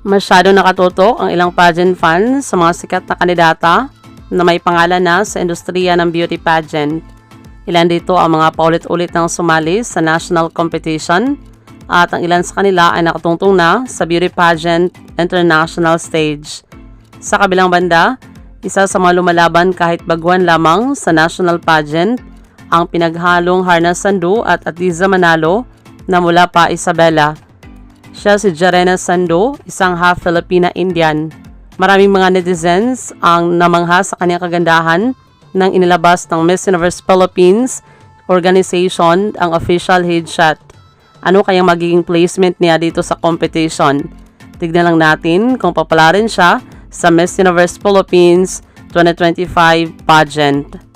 Masyado nakatutok ang ilang pageant fans sa mga sikat na kandidata na may pangalan na sa industriya ng beauty pageant. Ilan dito ang mga paulit-ulit ng sumali sa national competition at ang ilan sa kanila ay nakatungtong na sa beauty pageant international stage. Sa kabilang banda, isa sa mga lumalaban kahit baguan lamang sa national pageant ang pinaghalong Harna Sandu at Atiza Manalo na mula pa Isabela. Siya si Jarena Sando, isang half Filipina-Indian. Maraming mga netizens ang namangha sa kanyang kagandahan nang inilabas ng Miss Universe Philippines organization ang official headshot. Ano kayang magiging placement niya dito sa competition? Tignan lang natin kung papalarin siya sa Miss Universe Philippines 2025 pageant.